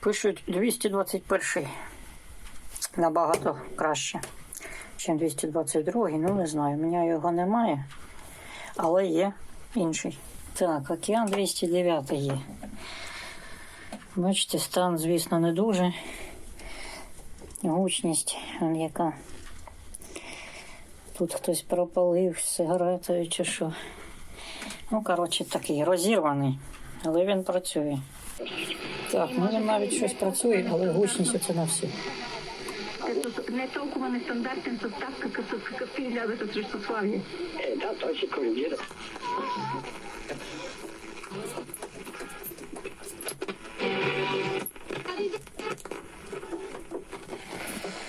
Пишуть 221 набагато краще, ніж 222. Ну, не знаю, у мене його немає, але є інший. Так, океан 209 є. Бачите, стан, звісно, не дуже. Гучність, яка. Тут хтось пропалив сигаретою чи що. Ну, коротше, такий розірваний, але він працює. Так, ну він навіть щось працює, але гучність оце на всі. Не толкова нестандартен, срещу Славия. Е, да, той се коригира.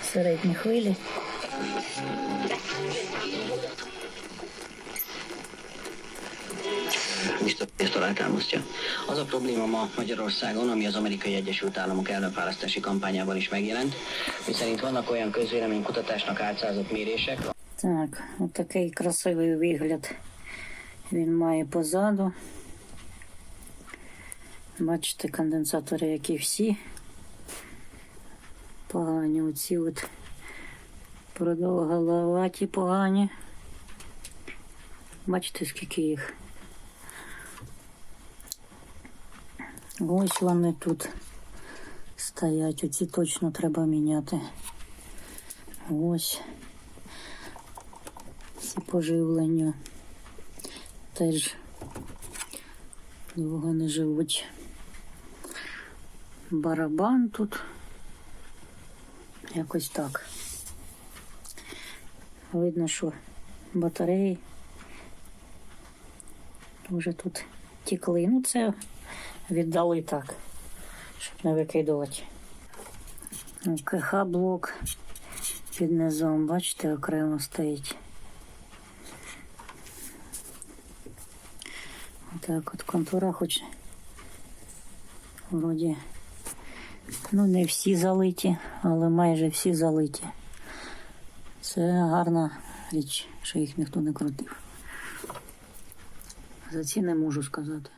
Середні хвилі. Alátámasztja. Az a probléma ma Magyarországon, ami az Amerikai Egyesült Államok elnökválasztási kampányában is megjelent, miszerint vannak olyan közvéleménykutatásnak álcázott mérések, Так, от такий красивий вигляд він має позаду. Бачите, конденсатори, які всі погані. Оці от продовголоваті погані. Бачите, скільки їх. Ось вони тут стоять. Оці точно треба міняти. Ось ці поживлення теж довго не живуть. Барабан тут. Якось так. Видно, що батареї вже тут тікли. Ну, це віддали так, щоб не викидувати. КХ-блок під низом, бачите, окремо стоїть. Так, от контура хоч вроді, ну не всі залиті, але майже всі залиті. Це гарна річ, що їх ніхто не крутив. За ці не можу сказати.